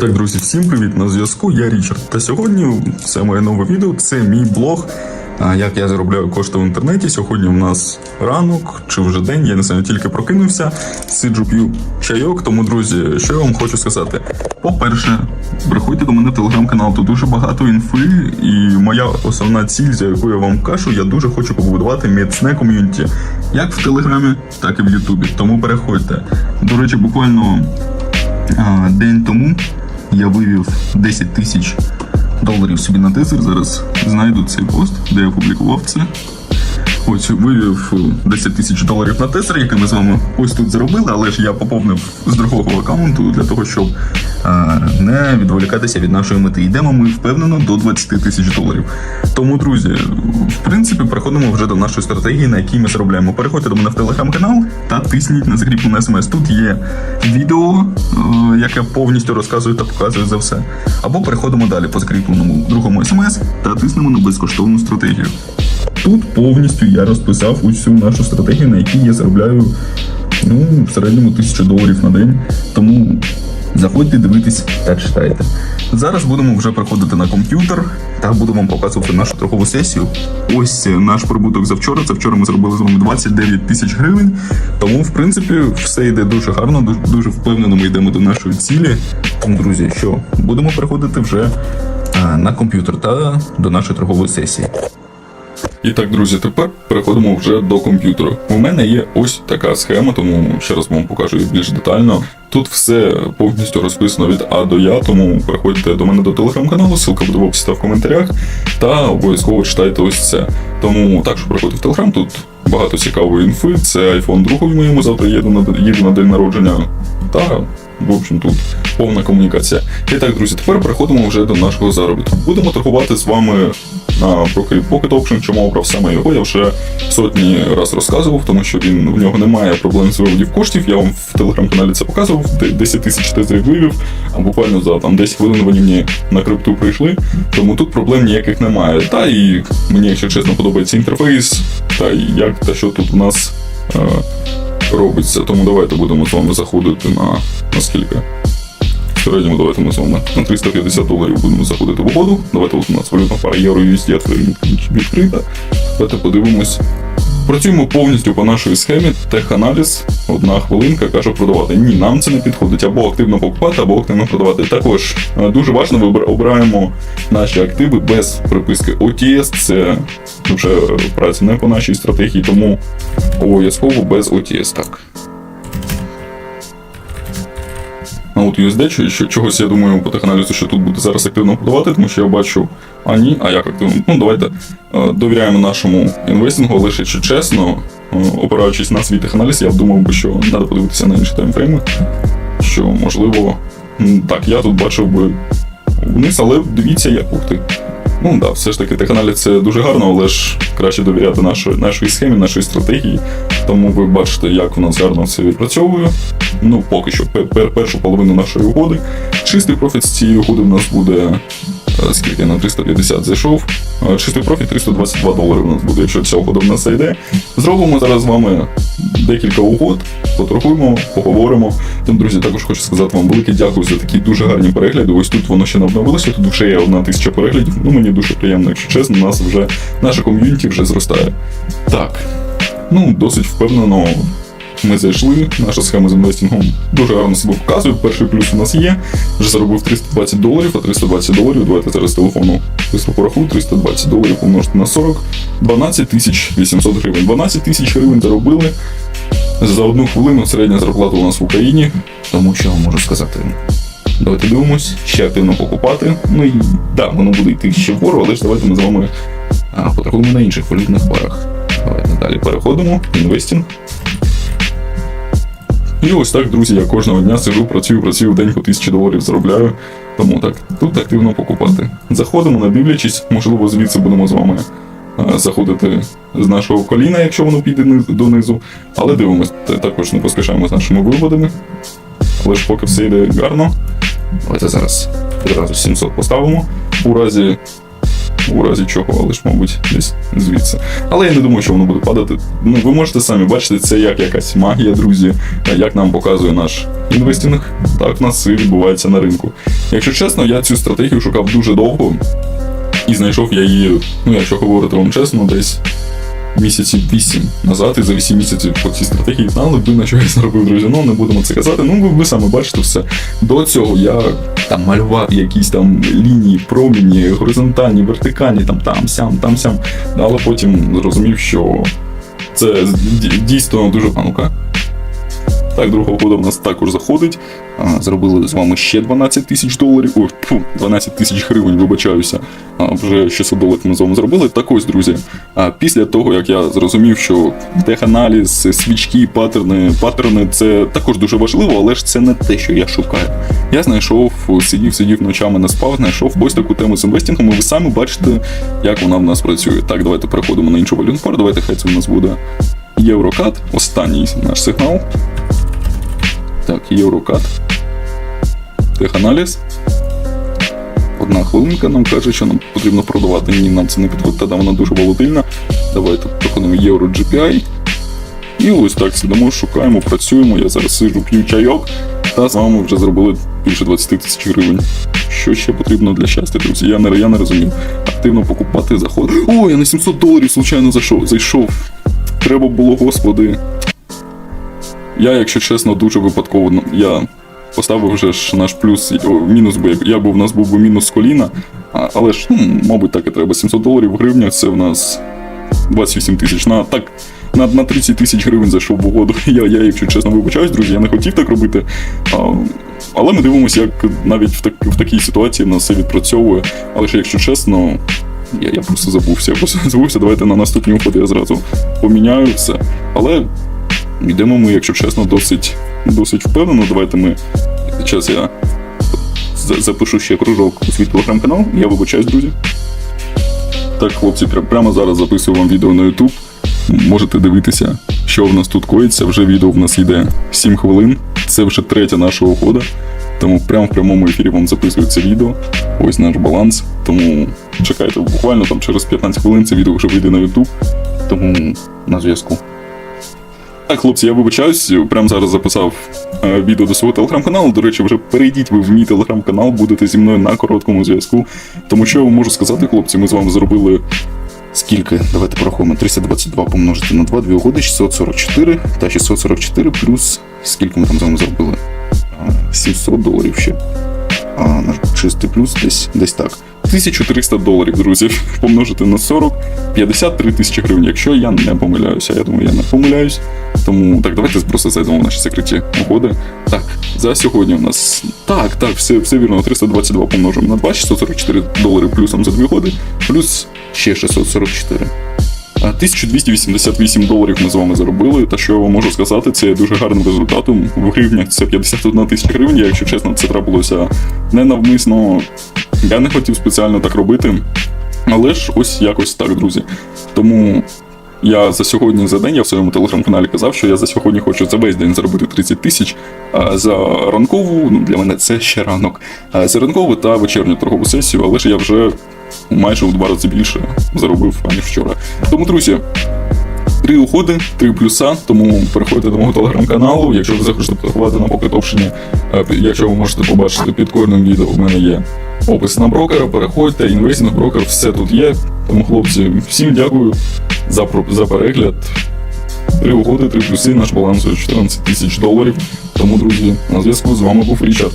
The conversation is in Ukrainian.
І так, друзі, всім привіт на зв'язку. Я Річард. Та сьогодні це моє нове відео. Це мій блог. Як я заробляю кошти в інтернеті. Сьогодні у нас ранок чи вже день, я не знаю, тільки прокинувся, сиджу п'ю чайок. Тому, друзі, що я вам хочу сказати? По-перше, приходьте до мене в телеграм-канал, тут дуже багато інфи, і моя основна ціль, за яку я вам кажу, я дуже хочу побудувати міцне ком'юніті, як в телеграмі, так і в Ютубі. Тому переходьте. До речі, буквально день тому я вивів 10 тисяч доларів собі на тезер. Зараз знайду цей пост, де я публікував це. Ось вивів 10 тисяч доларів на тезер, який ми з вами ось тут заробили, але ж я поповнив з другого аккаунту для того, щоб не відволікатися від нашої мети. Йдемо ми впевнено до 20 тисяч доларів. Тому, друзі, в принципі, переходимо вже до нашої стратегії, на якій ми заробляємо. Переходьте до мене в телеграм-канал та тисніть на закріплене смс. Тут є відео, е, яке повністю розказує та показує за все. Або переходимо далі по закріпленому другому смс та тиснемо на безкоштовну стратегію. Тут повністю я розписав усю нашу стратегію, на якій я заробляю ну, в середньому тисячу доларів на день. Тому заходьте, дивитесь та читайте. Зараз будемо вже приходити на комп'ютер та буду вам показувати нашу торгову сесію. Ось е, наш прибуток за вчора. Це вчора ми зробили з вами 29 тисяч гривень. Тому, в принципі, все йде дуже гарно, дуже, впевнено ми йдемо до нашої цілі. Тому, друзі, що будемо переходити вже а, на комп'ютер та до нашої торгової сесії. І так, друзі, тепер переходимо вже до комп'ютера. У мене є ось така схема, тому ще раз вам покажу її більш детально. Тут все повністю розписано від А до Я, тому переходьте до мене до телеграм-каналу, ссылка буде в описі та в коментарях, та обов'язково читайте ось це. Тому також переходьте в телеграм, тут багато цікавої інфи. Це iPhone 2 моєму завтра їду на, їду на день народження. Та в общем, тут повна комунікація. І так, друзі, тепер переходимо вже до нашого заробітку. Будемо торгувати з вами на Procreate Pocket Option. Чому обрав саме його? Я вже сотні раз розказував, тому що він в нього немає проблем з виводів коштів. Я вам в телеграм-каналі це показував. де 10 тисяч тезерів вивів, а буквально за там 10 хвилин вони мені на крипту прийшли. Тому тут проблем ніяких немає. Та і мені, якщо чесно, подобається інтерфейс, та і як та що тут у нас. Робиться. Тому давайте будемо з вами заходити на, на скільки? Середньому давайте ми з вами на 350 доларів будемо заходити в угоду. Давайте от у нас валютна пара євро USD відкрита. Давайте подивимось. Працюємо повністю по нашій схемі. Теханаліз, одна хвилинка, каже продавати. Ні, нам це не підходить. Або активно покупати, або активно продавати. Також е, дуже важливо, обираємо наші активи без приписки OTS. Це вже праця не по нашій стратегії, тому обов'язково без OTS. Так. От USD, що, чогось я думаю по теханалізу, що тут буде зараз активно продавати, тому що я бачу, а ні, а як активно? Ну, давайте е, довіряємо нашому інвестингу, але ще чесно, е, опираючись на свій теханаліз, я думав би, що треба подивитися на інші таймфрейми, що можливо, так, я тут бачив би вниз, але дивіться, як ти. Ну да, все ж таки теханаліз це дуже гарно, але ж краще довіряти нашої, нашій схемі, нашій стратегії. Тому ви бачите, як у нас гарно все відпрацьовує. Ну, поки що, пер, пер- першу половину нашої угоди. Чистий профіт з цієї угоди в нас буде. Е, Скільки на 350 зайшов. Е, Чистий профіт 322 долари у нас буде, якщо ця угода в нас зайде. Зробимо зараз з вами декілька угод, поторгуємо, поговоримо. Тому, друзі, також хочу сказати вам велике дякую за такі дуже гарні перегляди. Ось тут воно ще не обновилося, тут вже є одна тисяча переглядів. Ну мені дуже приємно, якщо чесно, нас вже наша ком'юніті вже зростає. Так, ну досить впевнено. Ми зайшли, наша схема з інвестингом дуже гарно себе показує. Перший плюс у нас є. Вже заробив 320 доларів, а 320 доларів. Давайте зараз телефону швидко порахую. 320 доларів помножити на 40. 12 тисяч 800 гривень. 12 тисяч гривень заробили. За одну хвилину середня зарплата у нас в Україні. Тому що можу сказати. Давайте дивимось, ще активно покупати. Ну і да, воно буде йти ще вгору, але ж давайте ми з вами а, поторгуємо на інших валютних парах. Давайте далі переходимо. Інвестінг. І ось так, друзі, я кожного дня сижу, працюю, працюю в день по тисячі доларів заробляю. Тому так, тут активно покупати. Заходимо, не дивлячись, можливо, звідси будемо з вами е, заходити з нашого коліна, якщо воно піде донизу. Але дивимось, також не поспішаємо з нашими виводами. Але ж поки все йде гарно. Давайте зараз відразу 700 поставимо. У разі у разі чого, але ж, мабуть, десь звідси. Але я не думаю, що воно буде падати. Ну, ви можете самі бачити, це як якась магія, друзі, як нам показує наш інвестинг, так в нас і відбувається на ринку. Якщо чесно, я цю стратегію шукав дуже довго і знайшов я її, ну якщо говорити вам чесно, десь місяців 8 назад, і за 8 місяців по цій стратегії знали би, на що я заробив, друзі. Ну, не будемо це казати. Ну, ви, ви саме бачите все. До цього я там малював якісь там лінії, проміні, горизонтальні, вертикальні, там там сям, там сям. Але потім зрозумів, що це ді- дійсно дуже панука. Так, друга угода в нас також заходить. Зробили з вами ще 12 тисяч доларів. Ой, фу, 12 тисяч гривень, вибачаюся. Вже 600 доларів ми з вами зробили. Так ось, друзі. А після того, як я зрозумів, що теханаліз, свічки, паттерни, паттерни це також дуже важливо, але ж це не те, що я шукаю. Я знайшов, сидів, сидів ночами не спав, знайшов ось таку тему з інвестингом, і ви самі бачите, як вона в нас працює. Так, давайте переходимо на іншу валютну пару. Давайте хай це у нас буде Єврокат, останній наш сигнал. Так, Єврокат. Теханаліз. Одна хвилинка нам каже, що нам потрібно продавати. Ні, нам це не підходить, та вона дуже волатильна. Давайте проходимо Євро GPI. І ось так сидимо, шукаємо, працюємо. Я зараз сиджу, п'ю чайок. Та з вами вже зробили більше 20 тисяч гривень. Що ще потрібно для щастя, друзі? Я не, я не розумів. Активно покупати, заходити. О, я на 700 доларів случайно зайшов. зайшов. Треба було, господи. Я, якщо чесно, дуже випадково. ну, Я поставив вже ж наш плюс, мінус, бо я був, у нас був би мінус з коліна. Але ж, ну, мабуть, так і треба. 700 доларів в гривнях це в нас 28 тисяч. На так. На, на 30 тисяч гривень зайшов в угоду. Я, я, якщо чесно, вибачаюсь, друзі, я не хотів так робити. А, але ми дивимося, як навіть в, так, в такій ситуації нас все відпрацьовує. Але ж, якщо чесно, я, я просто забувся. Я просто забувся. Давайте на наступні уходи я зразу поміняю все. Але Йдемо ми, якщо чесно, досить, досить впевнено. Давайте ми. Зараз я запишу ще кружок у свій телеграм-канал. Я вибачаюсь, друзі. Так, хлопці, прямо зараз записую вам відео на YouTube. Можете дивитися, що в нас тут коїться. Вже відео в нас йде 7 хвилин. Це вже третя наша угода. Тому прямо в прямому ефірі вам записую це відео. Ось наш баланс. Тому чекайте, буквально там через 15 хвилин це відео вже вийде на YouTube. Тому на зв'язку. Так, хлопці, я вибачаюсь, прямо зараз записав е, відео до свого телеграм-каналу. До речі, вже перейдіть ви в мій телеграм-канал, будете зі мною на короткому зв'язку. Тому що я вам можу сказати, хлопці, ми з вами зробили. Скільки? Давайте порахуємо. 322 помножити на 2, 2 угоди, 644 та 644 плюс скільки ми там з вами зробили? 700 доларів ще. А, чистий плюс десь, десь так. 1300 доларів, друзі, помножити на 40, 53 тисячі гривень, якщо я не помиляюся. Я думаю, я не помиляюсь. Тому так, давайте просто зайдемо в наші секреті угоди. Так, за сьогодні у нас. Так, так, все, все вірно, 322 помножимо на 2, 644 долари плюсом за 2 годи, плюс ще 644. 1288 доларів ми з вами заробили. Та що я вам можу сказати, це є дуже гарним результатом. В гривнях це 51 тисяча гривень. Якщо чесно, це трапилося ненавмисно. Я не хотів спеціально так робити. Але ж ось якось так, друзі. Тому я за сьогодні за день я в своєму телеграм-каналі казав, що я за сьогодні хочу за весь день заробити 30 тисяч. А за ранкову, ну для мене це ще ранок. За ранкову та вечірню торгову сесію, але ж я вже майже у два рази більше заробив аніж вчора. Тому, друзі. Три уходи, три плюса, тому переходьте до мого телеграм-каналу. Якщо ви захочете торгувати на Pocket е, якщо ви можете побачити під кожним відео, в мене є опис на брокера, переходьте, інвестинг брокер, все тут є. Тому, хлопці, всім дякую за, за перегляд. Три угоди, три плюси, наш баланс 14 тисяч доларів. Тому, друзі, на зв'язку з вами був Річард.